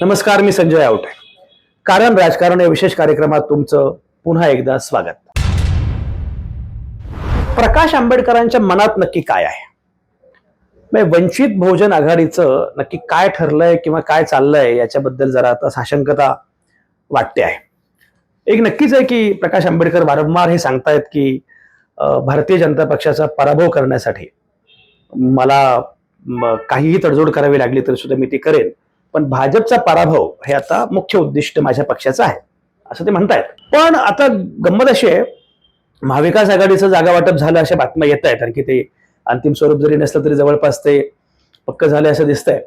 नमस्कार मी संजय आवटे. कारण राजकारण या विशेष कार्यक्रमात तुमचं पुन्हा एकदा स्वागत. प्रकाश आंबेडकरांच्या मनात नक्की काय आहे? म्हणजे वंचित बहुजन आघाडीचं नक्की काय ठरलंय किंवा काय चाललंय याच्याबद्दल जरा आता साशंकता वाटते आहे. एक नक्कीच आहे की प्रकाश आंबेडकर वारंवार हे सांगतायत की भारतीय जनता पक्षाचा पराभव करण्यासाठी मला काहीही तडजोड करावी लागली तरी सुद्धा मी ती करेन. पण भाजपचा पराभव हे आता मुख्य उद्दिष्ट माझ्या पक्षाचं आहे असं ते म्हणतायत. पण आता गंमत अशी आहे महाविकास आघाडीचं जागा वाटप झालं अशा बातम्या येत आहेत कारण की ते अंतिम स्वरूप जरी नसलं तरी जवळपास ते पक्क झाले असं दिसतंय.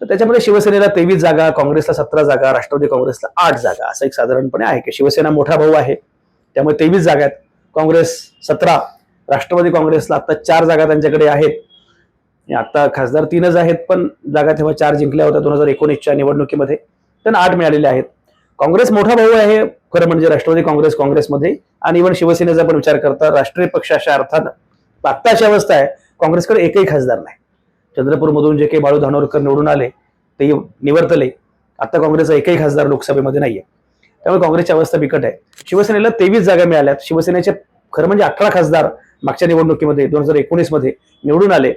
तर त्याच्यामध्ये शिवसेनेला तेवीस जागा काँग्रेसला सतरा जागा राष्ट्रवादी काँग्रेसला आठ जागा असं एक साधारणपणे आहे की शिवसेना मोठा भाऊ आहे त्यामुळे तेवीस जागा आहेत. काँग्रेस सतरा राष्ट्रवादी काँग्रेसला आता चार जागा त्यांच्याकडे आहेत. आता खासदार तीनच आहेत पण जागा तेव्हा चार जिंकल्या होत्या दोन हजार एकोणीसच्या निवडणुकीमध्ये. त्यांना आठ मिळालेले आहेत. काँग्रेस मोठा भाऊ आहे खरं म्हणजे राष्ट्रवादी काँग्रेस काँग्रेसमध्ये. आणि इव्हन शिवसेनेचा पण विचार करता राष्ट्रीय पक्ष अशा अर्थानं आत्ता अशी अवस्था आहे काँग्रेसकडे एकही खासदार नाही. चंद्रपूरमधून जे काही बाळू धानोरकर निवडून आले ते निवर्तले. आता काँग्रेसचा एकही खासदार लोकसभेमध्ये नाहीये. त्यामुळे काँग्रेसची अवस्था बिकट आहे. शिवसेनेला तेवीस जागा मिळाल्यात. शिवसेनेचे खरं म्हणजे अठरा खासदार मागच्या निवडणुकीमध्ये दोन हजार एकोणीसमध्ये निवडून आले.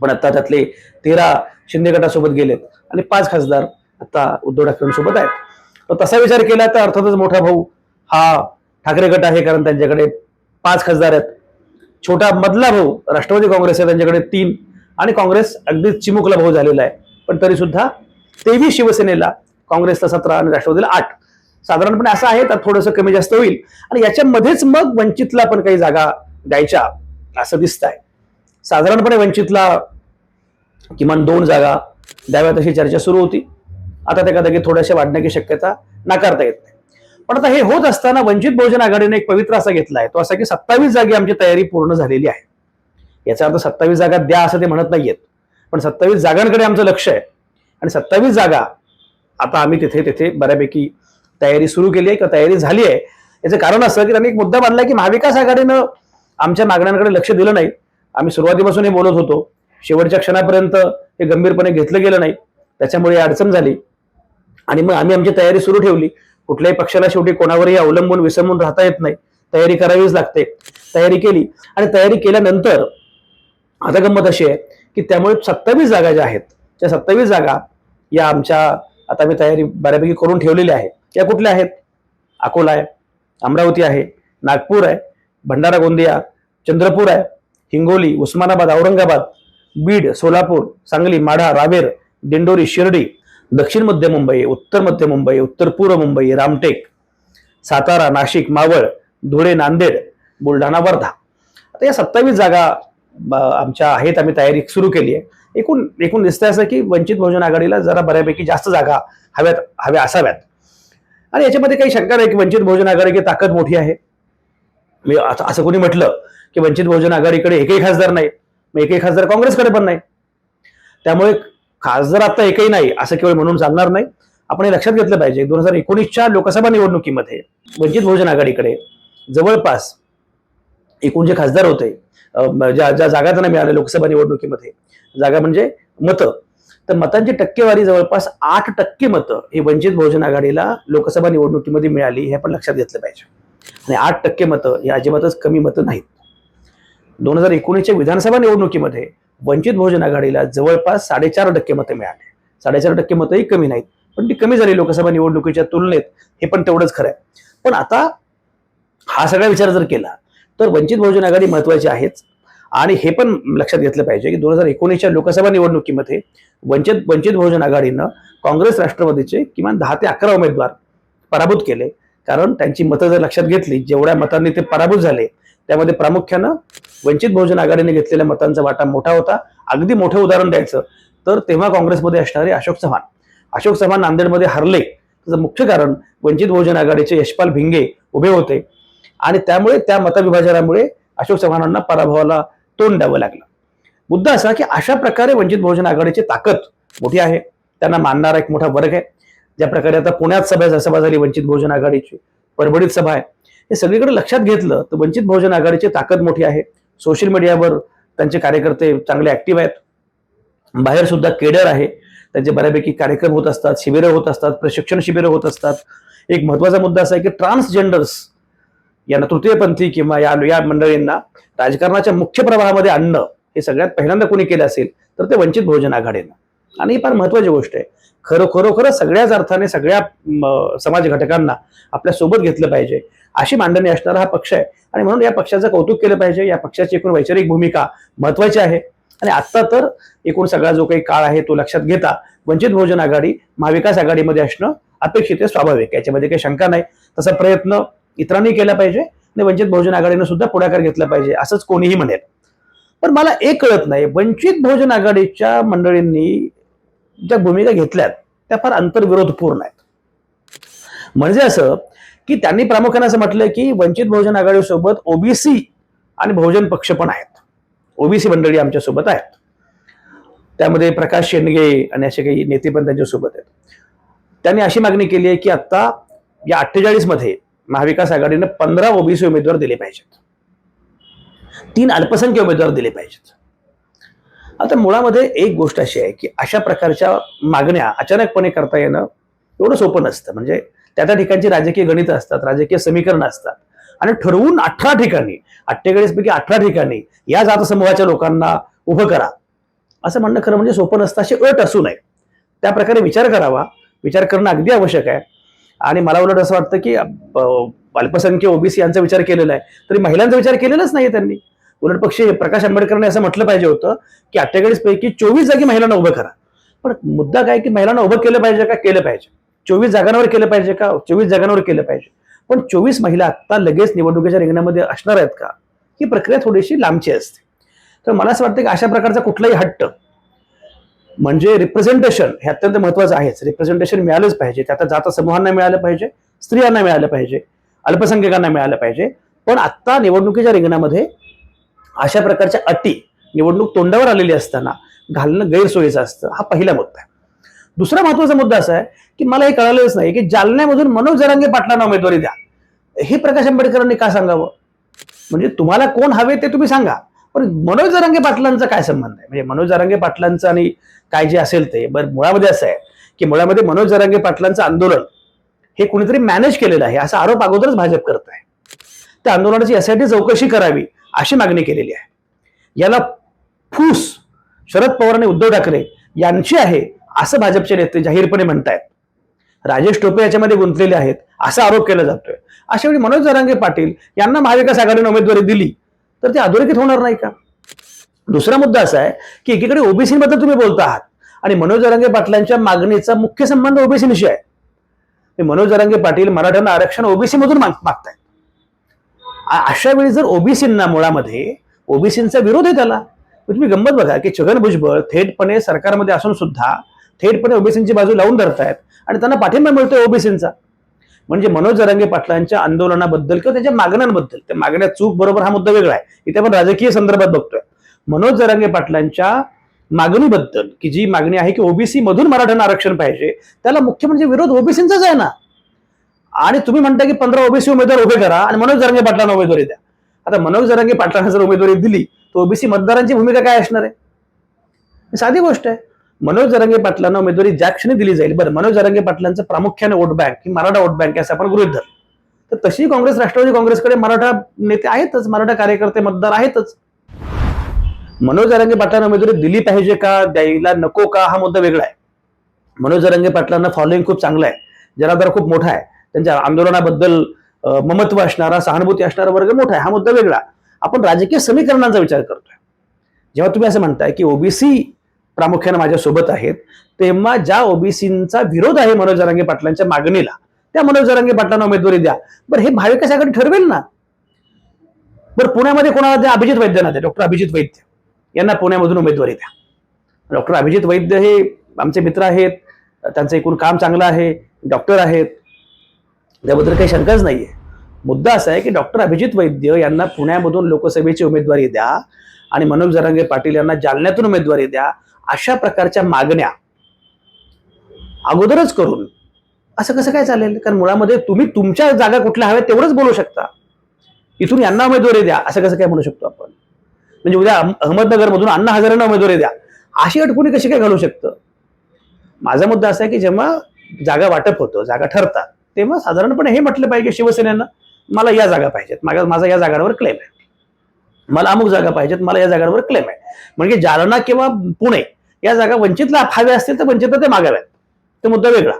पण आता त्यातले तेरा शिंदे गटासोबत गेलेत आणि पाच खासदार आता उद्धव ठाकरेंसोबत आहेत. तर तसा विचार केला तर अर्थातच मोठा भाऊ हा ठाकरे गट आहे कारण त्यांच्याकडे पाच खासदार आहेत. छोटा मधला भाऊ राष्ट्रवादी काँग्रेस आहे त्यांच्याकडे तीन आणि काँग्रेस अगदीच चिमुकला भाऊ झालेला आहे. पण तरी सुद्धा तेवीस शिवसेनेला काँग्रेसला सतरा आणि राष्ट्रवादीला आठ. साधारणपणे असं आहे तर थोडंसं कमी जास्त होईल. आणि याच्यामध्येच मग वंचितला पण काही जागा द्यायच्या असं दिसत आहे साधारणपणे वंचितला किमान दोन जागा द्याव्यात अशी चर्चा सुरू होती. आता त्या कदाचित थोड्याशा वाढण्याची शक्यता नाकारता येत नाही. पण आता हे होत असताना वंचित बहुजन आघाडीने एक पवित्र असा घेतला आहे तो असा की सत्तावीस जागी आमची तयारी पूर्ण झालेली आहे. याचा अर्थ सत्तावीस जागा द्या असं ते म्हणत नाहीयेत. पण सत्तावीस जागांकडे आमचं लक्ष आहे. आणि सत्तावीस जागा आता आम्ही तिथे तिथे बऱ्यापैकी तयारी सुरू केली आहे किंवा तयारी झाली आहे. याचं कारण असं की त्यांनी एक मुद्दा बांधला की महाविकास आघाडीनं आमच्या मागण्यांकडे लक्ष दिलं नाही. आम्ही सुरुवातीपासून हे बोलत होतो. शेवटच्या क्षणापर्यंत हे गंभीरपणे घेतलं गेलं नाही. त्याच्यामुळे अडचण झाली. आणि मग आम्ही आमची तयारी सुरू ठेवली. कुठल्याही पक्षाला शेवटी कोणावरही अवलंबून विसंबून राहता येत नाही. तयारी करावीच लागते. तयारी केली. आणि तयारी केल्यानंतर आता गंमत अशी आहे की त्यामुळे सत्तावीस जागा ज्या आहेत त्या सत्तावीस जागा या आमच्या आता मी तयारी बऱ्यापैकी करून ठेवलेल्या आहे त्या कुठल्या आहेत? अकोला आहे अमरावती आहे नागपूर आहे भंडारा गोंदिया चंद्रपूर आहे. हिंगोली उस्मानाबाद औरंगाबाद बीड सोलापूर सांगली माढा रावेर दिंडोरी शिर्डी दक्षिण मध्य मुंबई उत्तर मध्य मुंबई उत्तर पूर्व मुंबई रामटेक सातारा नाशिक मावळ धुळे नांदेड बुलढाणा वर्धा. आता या सत्तावीस जागा आमच्या आहेत आम्ही तयारी सुरू केली आहे. एकूण एकूण दिसतंय असं की वंचित बहुजन आघाडीला जरा बऱ्यापैकी जास्त जागा हव्यात हव्या असाव्यात. आणि याच्यामध्ये काही शंका नाही की वंचित बहुजन आघाडीची ताकद मोठी आहे. मी असं कोणी म्हटलं की वंचित बहुजन आघाडीकडे एकही खासदार नाही मग एकही खासदार काँग्रेसकडे पण नाही. त्यामुळे खासदार आता एकही नाही असं केवळ म्हणून चालणार नाही. आपण हे लक्षात घेतलं पाहिजे दोन हजार एकोणीसच्या लोकसभा निवडणुकीमध्ये वंचित बहुजन आघाडीकडे जवळपास एकूण जे खासदार होते ज्या ज्या जागा त्यांना मिळाल्या लोकसभा निवडणुकीमध्ये जागा म्हणजे मतं. तर मतांची टक्केवारी जवळपास आठ टक्के मतं ही वंचित बहुजन आघाडीला लोकसभा निवडणुकीमध्ये मिळाली हे आपण लक्षात घेतलं पाहिजे. आणि आठ टक्के मतं ही अजिबातच कमी मतं नाहीत. दोन हजार एकोणीसच्या विधानसभा निवडणुकीमध्ये वंचित बहुजन आघाडीला जवळपास साडेचार टक्के मतं मिळाले. साडेचार टक्के मतंही कमी नाहीत पण ती कमी झाली लोकसभा निवडणुकीच्या तुलनेत. हे पण तेवढंच खरं आहे. पण आता हा सगळा विचार जर केला तर वंचित बहुजन आघाडी महत्वाची आहेच. आणि हे पण लक्षात घेतलं पाहिजे की दोन हजार एकोणीसच्या लोकसभा निवडणुकीमध्ये वंचित वंचित बहुजन आघाडीनं काँग्रेस राष्ट्रवादीचे किमान दहा ते अकरा उमेदवार पराभूत केले. कारण त्यांची मतं जर लक्षात घेतली जेवढ्या मतांनी ते पराभूत झाले त्यामध्ये प्रामुख्यानं वंचित बहुजन आघाडीने घेतलेल्या मतांचा वाटा मोठा होता. अगदी मोठं उदाहरण द्यायचं तर तेव्हा काँग्रेसमध्ये असणारे अशोक चव्हाण. अशोक चव्हाण नांदेडमध्ये हरले. त्याचं मुख्य कारण वंचित बहुजन आघाडीचे यशपाल भिंगे उभे होते. आणि त्यामुळे त्या मतविभाजनामुळे अशोक चव्हाणांना पराभवाला तोंड द्यावं लागलं. मुद्दा असा की अशा प्रकारे वंचित बहुजन आघाडीची ताकद मोठी आहे. त्यांना मानणारा एक मोठा वर्ग आहे. ज्या प्रकारे आता पुण्यात सभा सभा झाली वंचित बहुजन आघाडीची. परभणीत सभा आहे. हे सगळीकडे लक्षात घेतलं तर वंचित बहुजन आघाडीची ताकद मोठी आहे. सोशल मीडियावर त्यांचे कार्यकर्ते चांगले ऍक्टिव्ह आहेत. बाहेर सुद्धा केडर आहे. त्यांचे बऱ्यापैकी कार्यक्रम होत असतात शिबिरं होत असतात प्रशिक्षण शिबिरं होत असतात. एक महत्त्वाचा मुद्दा असा आहे की ट्रान्सजेंडर्स यांना तृतीयपंथी किंवा या या मंडळींना राजकारणाच्या मुख्य प्रवाहामध्ये आणणं हे सगळ्यात पहिल्यांदा कोणी केलं असेल तर ते वंचित बहुजन आघाडीनं. आणि ही फार महत्वाची गोष्ट आहे. खरो खरोखर सगळ्याच अर्थाने सगळ्या समाज घटकांना आपल्यासोबत घेतलं पाहिजे. अशी मांडणी असणारा हा पक्ष आहे. आणि म्हणून या पक्षाचं कौतुक केलं पाहिजे. या पक्षाची एकूण वैचारिक भूमिका महत्वाची आहे. आणि आत्ता तर एकूण सगळा जो काही काळ आहे तो लक्षात घेता वंचित बहुजन आघाडी महाविकास आघाडीमध्ये असणं अपेक्षित आहे स्वाभाविक याच्यामध्ये काही शंका नाही. तसा प्रयत्न इतरांनी केला पाहिजे आणि वंचित बहुजन आघाडीनं सुद्धा पुढाकार घेतला पाहिजे असंच कोणीही म्हणेल. पण मला एक कळत नाही वंचित बहुजन आघाडीच्या मंडळींनी ज्या भूमिका घेतल्यात त्या फार अंतर्विरोधपूर्ण आहेत. म्हणजे असं की त्यांनी प्रामुख्याने असं म्हटलंय की वंचित बहुजन आघाडीसोबत ओबीसी आणि बहुजन पक्ष पण आहेत. ओबीसी मंडळी आमच्यासोबत आहेत. त्यामध्ये प्रकाश शेंडगे आणि असे काही नेते पण त्यांच्यासोबत आहेत. त्यांनी अशी मागणी केली आहे की आता या अठ्ठेचाळीसमध्ये महाविकास आघाडीनं पंधरा ओबीसी उमेदवार दिले पाहिजेत. तीन अल्पसंख्य उमेदवार दिले पाहिजेत. आता मुळामध्ये एक गोष्ट अशी आहे की अशा प्रकारच्या मागण्या अचानकपणे करता येणं एवढं सोपं नसतं. म्हणजे त्या त्या ठिकाणची राजकीय गणितं असतात राजकीय समीकरणं असतात. आणि ठरवून अठरा ठिकाणी अठ्ठेचाळीस पैकी अठरा ठिकाणी या जातसमूहाच्या लोकांना उभं करा. असं म्हणणं खरं म्हणजे सोपं नसतं अशी अट असू नये. त्या प्रकारे विचार करावा. विचार करणं अगदी आवश्यक आहे. आणि मला उलट असं वाटतं की अल्पसंख्य ओबीसी यांचा विचार केलेला आहे तरी महिलांचा विचार केलेलाच नाही त्यांनी. उलट पक्षी प्रकाश आंबेडकरांनी असं म्हटलं पाहिजे होतं की अठ्ठेचाळीस पैकी चोवीस जागी महिलांना उभं करा. पण मुद्दा काय की महिलांना उभं केलं पाहिजे का केलं पाहिजे? चोवीस जागांवर केलं पाहिजे का? चोवीस जागांवर केलं पाहिजे. पण चोवीस महिला आत्ता लगेच निवडणुकीच्या रिंगणामध्ये असणार आहेत का? ही प्रक्रिया थोडीशी लांबची असते. तर मला असं वाटतं की अशा प्रकारचा कुठलाही हट्ट म्हणजे रिप्रेझेंटेशन हे अत्यंत महत्वाचं आहेच. रिप्रेझेंटेशन मिळालंच पाहिजे. त्यात जाता समूहांना मिळालं पाहिजे स्त्रियांना मिळालं पाहिजे अल्पसंख्याकांना मिळालं पाहिजे. पण आत्ता निवडणुकीच्या रिंगणामध्ये अशा प्रकारच्या अटी निवडणूक तोंडावर आलेली असताना घालणं गैरसोयीचं असतं. हा पहिला मुद्दा आहे. दुसरा महत्त्वाचा मुद्दा असा आहे की मला हे कळालंच नाही की जालन्यामधून मनोज जरांगे पाटलांना उमेदवारी द्या. हे प्रकाश आंबेडकरांनी का सांगावं? म्हणजे तुम्हाला कोण हवे ते तुम्ही सांगा. पण मनोज जरांगे पाटलांचा काय संबंध आहे? म्हणजे मनोज जरांगे पाटलांचं आणि काय जे असेल ते बरं मुळामध्ये असं आहे की मुळामध्ये मनोज जरांगे पाटलांचं आंदोलन हे कुणीतरी मॅनेज केलेलं आहे असा आरोप अगोदरच भाजप करत आहे. त्या आंदोलनाची यासाठी चौकशी करावी अशी मागणी केलेली आहे. याला फूस शरद पवार आणि उद्धव ठाकरे यांची आहे असं भाजपचे नेते जाहीरपणे म्हणतायत. राजेश टोपे याच्यामध्ये गुंतलेले आहेत असा आरोप केला जातोय. अशा वेळी मनोज जरांगे पाटील यांना महाविकास आघाडीने उमेदवारी दिली तर ते अधोरेखित होणार नाही का? दुसरा मुद्दा असा आहे की एकीकडे ओबीसी बद्दल तुम्ही बोलता आहात आणि मनोज जरांगे पाटलांच्या मागणीचा मुख्य संबंध ओबीसीनिशी आहे. मनोज जरांगे पाटील मराठ्यांना आरक्षण ओबीसी मधून माग मागतायत. अशा वेळी जर ओबीसींना मुळामध्ये ओबीसींचा विरोध आहे त्याला तुम्ही गंमत बघा की छगन भुजबळ थेटपणे सरकारमध्ये असून सुद्धा थेटपणे ओबीसींची बाजू लावून धरतायत. आणि त्यांना पाठिंबा मिळतोय ओबीसींचा. म्हणजे मनोज जरांगे पाटलांच्या आंदोलनाबद्दल किंवा त्याच्या मागण्यांबद्दल. त्या मागण्या चूक बरोबर हा मुद्दा वेगळा आहे. इथे आपण राजकीय संदर्भात बघतोय. मनोज जरांगे पाटलांच्या मागणीबद्दल की जी मागणी आहे की ओबीसी मधून मराठ्यांना आरक्षण पाहिजे त्याला मुख्य म्हणजे विरोध ओबीसींचाच आहे ना. आणि तुम्ही म्हणता की पंधरा ओबीसी उमेदवार उभे करा आणि मनोज जरांगे पाटलांना उमेदवारी द्या. आता मनोज जरांगे पाटलांना जर उमेदवारी दिली तर ओबीसी मतदारांची भूमिका काय असणार आहे? साधी गोष्ट आहे. मनोज जरांगे पाटलांना उमेदवारी ज्या क्षणी दिली जाईल बरं मनोज जरांगे पाटलांचं प्रामुख्याने वोट बँक ही मराठा वोट बँक आहे असं आपण गृहित धरलं. तर तशी काँग्रेस राष्ट्रवादी काँग्रेसकडे मराठा नेते आहेतच मराठा कार्यकर्ते मतदार आहेतच. मनोज जरांगे पाटलांना उमेदवारी दिली पाहिजे का द्यायला नको का हा मुद्दा वेगळा आहे. मनोज जरांगे पाटलांना फॉलोईंग खूप चांगलं आहे. जनाधार खूप मोठा आहे. त्यांच्या आंदोलनाबद्दल ममत्व असणारा सहानुभूती असणारा वर्ग मोठा आहे. हा मुद्दा वेगळा. आपण राजकीय समीकरणांचा विचार करतोय. जेव्हा तुम्ही असं म्हणताय की ओबीसी प्रामुख्याने माझ्या सोबत आहेत. तेव्हा ज्या ओबीसींचा विरोध आहे मनोज जरांगे पाटलांच्या मागणीला त्या मनोज जरांगे पाटलांना उमेदवारी द्या. बरं हे महाविकास आघाडी ठरवेल ना? बरं पुण्यामध्ये कोणाला द्या? अभिजित वैद्यना द्या. डॉक्टर अभिजित वैद्य. यांना पुण्यामधून उमेदवारी द्या. डॉक्टर अभिजित वैद्य हे आमचे मित्र आहेत. त्यांचं एकूण काम चांगलं आहे. डॉक्टर आहेत. त्याबद्दल काही शंकाच नाहीये. मुद्दा असा आहे की डॉक्टर अभिजित वैद्य यांना पुण्यामधून लोकसभेची उमेदवारी द्या आणि मनोज जरांगे पाटील यांना जालन्यातून उमेदवारी द्या. अशा प्रकारच्या मागण्या अगोदरच करून असं कसं काय चालेल? कारण मुळामध्ये तुम्ही तुमच्या जागा कुठल्या हव्या तेवढंच बोलू शकता. इथून यांना उमेदवारी द्या असं कसं काय म्हणू शकतो आपण? म्हणजे उद्या अहमदनगरमधून अण्णा हजारांना उमेदवारी द्या. अशी अडकुणी कशी काय घालू शकतं? माझा मुद्दा असा आहे की जेव्हा जागा वाटप होतं जागा ठरतात तेव्हा साधारणपणे हे म्हटलं पाहिजे शिवसेनेनं मला या जागा पाहिजेत माझा माझा या जागांवर क्लेम आहे. मला अमुक जागा पाहिजेत मला या जागांवर क्लेम आहे. म्हणजे जालना किंवा पुणे या जागा वंचितला हव्या असतील तर वंचितला ते मागाव्यात तो मुद्दा वेगळा.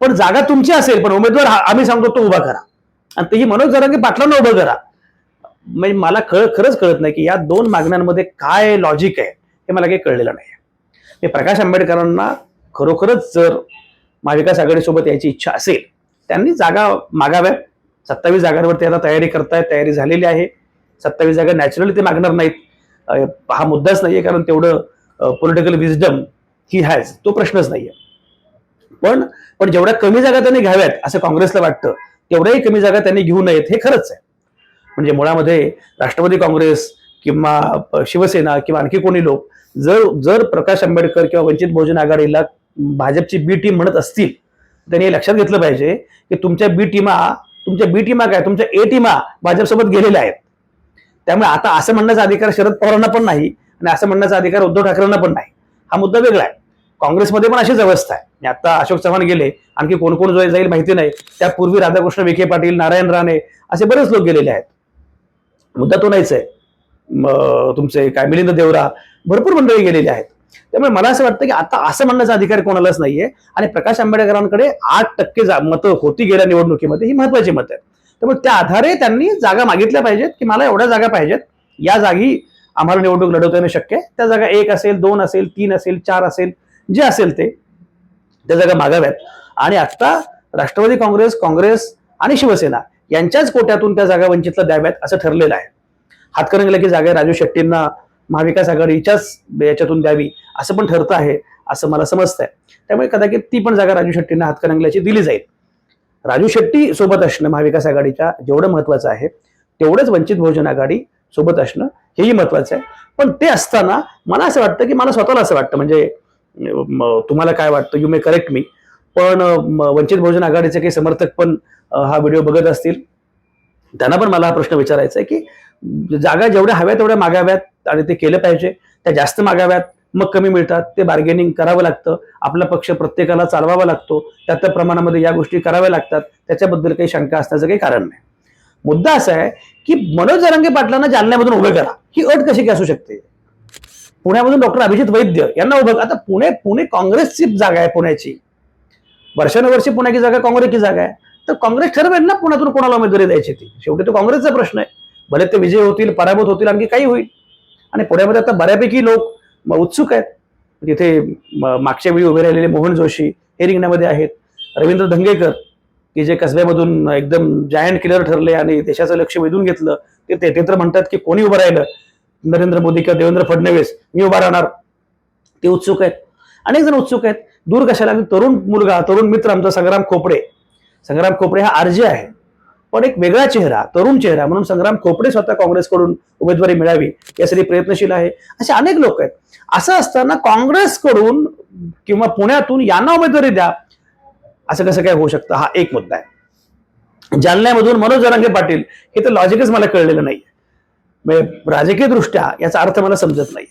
पण जागा तुमची असेल पण उमेदवार हा- आम्ही सांगतो तो उभा करा. आणि तेही मनोज जरांगे पाटलांना उभं करा. म्हणजे मला खळ खरंच कळत नाही की या दोन मागण्यांमध्ये काय लॉजिक आहे हे मला काही कळलेलं नाही मी प्रकाश आंबेडकरांना खरोखरच जर महाविकास आघाडीसोबत यायची इच्छा असेल त्यांनी जागा मागाव्यात. सत्तावीस जागांवरती आता तयारी करतायत तयारी झालेली आहे. सत्तावीस जागा नॅचरली ते मागणार नाहीत. हा मुद्दाच नाहीये कारण तेवढं पॉलिटिकल विजडम ही हॅज तो प्रश्नच नाहीये. पण पण जेवढ्या कमी जागा त्यांनी घ्याव्यात असं काँग्रेसला वाटतं तेवढ्याही कमी जागा त्यांनी घेऊ नयेत हे खरंच आहे. म्हणजे मुळामध्ये राष्ट्रवादी काँग्रेस किंवा शिवसेना किंवा आणखी कोणी लोक जर जर प्रकाश आंबेडकर किंवा वंचित बहुजन आघाडीला भाजपची बी टीम म्हणत असतील त्यांनी हे लक्षात घेतलं पाहिजे की तुमच्या बी टीमा तुमच्या बी टीमा काय? तुमच्या ए टीमा भाजपसोबत गेलेल्या आहेत. त्यामुळे आता असं म्हणण्याचा अधिकार शरद पवारांना पण नाही आणि असं म्हणण्याचा अधिकार उद्धव ठाकरेंना पण नाही. हा मुद्दा वेगळा आहे. काँग्रेसमध्ये पण अशीच अवस्था आहे. आणि आता अशोक चव्हाण गेले आणखी कोण कोण जाईल माहिती नाही. त्यापूर्वी राधाकृष्ण विखे पाटील नारायण राणे असे बरेच लोक गेलेले आहेत. मुद्दा तो नाहीच आहे. तुमचे काय मिलिंद देवरा भरपूर मंडळी गेलेली आहेत. त्यामुळे मला असं वाटतं की आता असं म्हणण्याचा अधिकार कोणालाच नाहीये. आणि प्रकाश आंबेडकरांकडे आठ टक्के जा- मतं होती गेल्या निवडणुकीमध्ये ही महत्वाची मत आहे त्यामुळे त्या आधारे त्यांनी जागा मागितल्या पाहिजेत की मला एवढ्या जागा पाहिजेत. या जागी आम्हाला निवडणूक लढवता येणं शक्य आहे. त्या जागा एक असेल दोन असेल तीन असेल चार असेल जे असेल ते त्या जागा मागाव्यात. आणि आता राष्ट्रवादी काँग्रेस काँग्रेस आणि शिवसेना यांच्याच कोट्यातून त्या जागा वंचितला द्याव्यात असं ठरलेलं आहे. हातकरंगला की जागा राजू शेट्टींना महाविकास आघाडीच्याच याच्यातून द्यावी असं पण ठरतं आहे असं मला समजतंय. त्यामुळे कदाचित ती पण जागा राजू शेट्टींना हातकरंगल्याची दिली जाईल. राजू शेट्टी सोबत असणं महाविकास आघाडीच्या जेवढं महत्वाचं आहे तेवढंच वंचित बहुजन आघाडी सोबत असणं हेही महत्वाचं आहे. पण ते असताना मला असं वाटतं की मला स्वतःला असं वाटतं म्हणजे तुम्हाला काय वाटतं? यू मे करेक्ट मी पण वंचित बहुजन आघाडीचे काही समर्थक पण हा व्हिडिओ बघत असतील. त्यांना पण मला हा प्रश्न विचारायचा आहे की जागा जेवढ्या हव्या तेवढ्या मागाव्यात आणि ते केलं पाहिजे. त्या जास्त मागाव्यात. मग कमी मिळतात. ते बार्गेनिंग करावं लागतं. आपला पक्ष प्रत्येकाला चालवावा लागतो. त्या त्या प्रमाणामध्ये या गोष्टी कराव्या लागतात. त्याच्याबद्दल काही शंका असण्याचं काही कारण नाही. मुद्दा असा आहे की मनोज जरांगे पाटलांना जालन्यामधून उभे करा. ही अट कशी काय असू शकते? पुण्यामधून डॉक्टर अभिजित वैद्य यांना उभं आता पुणे पुणे काँग्रेसची जागा आहे पुण्याची. वर्षानुवर्षी पुण्याची जागा काँग्रेसची जागा आहे. तर काँग्रेस ठरवेल ना पुण्यातून कोणाला उमेदवारी द्यायची ती? शेवटी तो काँग्रेसचा प्रश्न आहे. भले ते विजय होतील पराभूत होतील आणखी काही होईल. आणि पुण्यामध्ये आता बऱ्यापैकी लोक उत्सुक आहेत. तिथे मागच्या वेळी उभे राहिलेले मोहन जोशी हे रिंगणामध्ये आहेत. रवींद्र धंगेकर की जे कसब्यामधून एकदम जायंट किलर ठरले आणि देशाचं लक्ष वेधून घेतलं ते ते ते तर म्हणतात की कोणी उभं राहिलं? नरेंद्र मोदी किंवा देवेंद्र फडणवीस मी उभा राहणार. ते उत्सुक आहेत. अनेक जण उत्सुक आहेत. दूर कशाला? तरुण मुलगा तरुण मित्र आमचा संग्राम खोपडे संग्राम खोपडे हा आरजे आहे. पण एक वेगळा चेहरा तरुण चेहरा म्हणून संग्राम खोपडे स्वतः काँग्रेसकडून उमेदवारी मिळावी यासाठी प्रयत्नशील आहे. असे अनेक लोक आहेत. असं असताना काँग्रेसकडून किंवा पुण्यातून यांना उमेदवारी द्या असं कसं काय होऊ शकतं? हा एक मुद्दा आहे. जालन्यामधून मनोज जरांगे पाटील हे तर लॉजिकच मला कळलेलं नाही. म्हणजे राजकीय दृष्ट्या याचा अर्थ मला समजत नाही.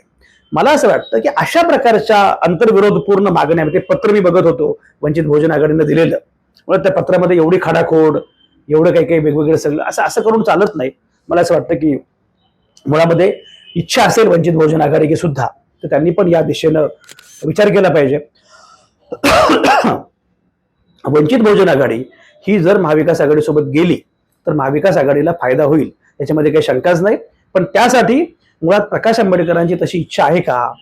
मला असं वाटतं की अशा प्रकारच्या अंतर्विरोधपूर्ण मागण्या ते पत्र मी बघत होतो वंचित बहुजन आघाडीनं दिलेलं. त्या पत्रामध्ये एवढी खाडाखोड एवढं काही काही वेगवेगळं सगळं असं असं करून चालत नाही. मला असं वाटतं की मुळामध्ये इच्छा असेल वंचित बहुजन आघाडीची सुद्धा तर त्यांनी पण या दिशेनं विचार केला पाहिजे. वंचित बहुजन आघाडी ही जर महाविकास आघाडीसोबत गेली तर महाविकास आघाडीला फायदा होईल याच्यामध्ये काही शंकाच नाही. पण त्यासाठी मुळात प्रकाश आंबेडकरांची तशी इच्छा आहे का?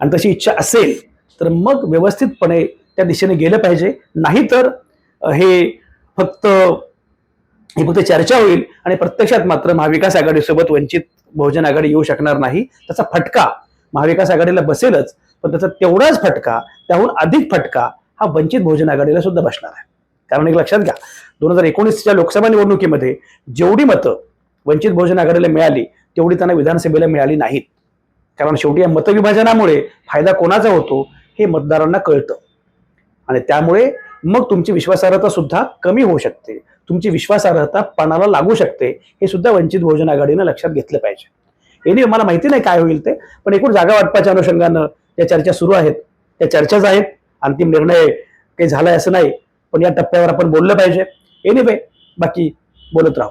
आणि तशी इच्छा असेल तर मग व्यवस्थितपणे त्या दिशेने गेलं पाहिजे. नाहीतर हे फक्त ही फक्त चर्चा होईल आणि प्रत्यक्षात मात्र महाविकास आघाडीसोबत वंचित बहुजन आघाडी येऊ शकणार नाही. त्याचा फटका महाविकास आघाडीला बसेलच पण त्याचा तेवढाच फटका त्याहून अधिक फटका हा वंचित बहुजन आघाडीला सुद्धा बसणार आहे. कारण एक लक्षात घ्या दोन हजार एकोणीसच्या लोकसभा निवडणुकीमध्ये जेवढी मतं वंचित बहुजन आघाडीला मिळाली तेवढी त्यांना विधानसभेला मिळाली नाहीत. कारण शेवटी या मतविभाजनामुळे फायदा कोणाचा होतो हे मतदारांना कळतं. आणि त्यामुळे मग तुमची विश्वासार्हता सुद्धा कमी होऊ शकते. तुमची विश्वासार्हता पणाला लागू शकते. हे सुद्धा वंचित बहुजन आघाडीनं लक्षात घेतलं पाहिजे. एनी मला माहिती नाही काय होईल ते पण एकूण जागा वाटपाच्या अनुषंगानं या चर्चा सुरू आहेत त्या चर्चाच आहेत. अंतिम निर्णय काही झालाय असं नाही पण या टप्प्यावर आपण बोललं पाहिजे. एनिवे बाकी बोलत राहू.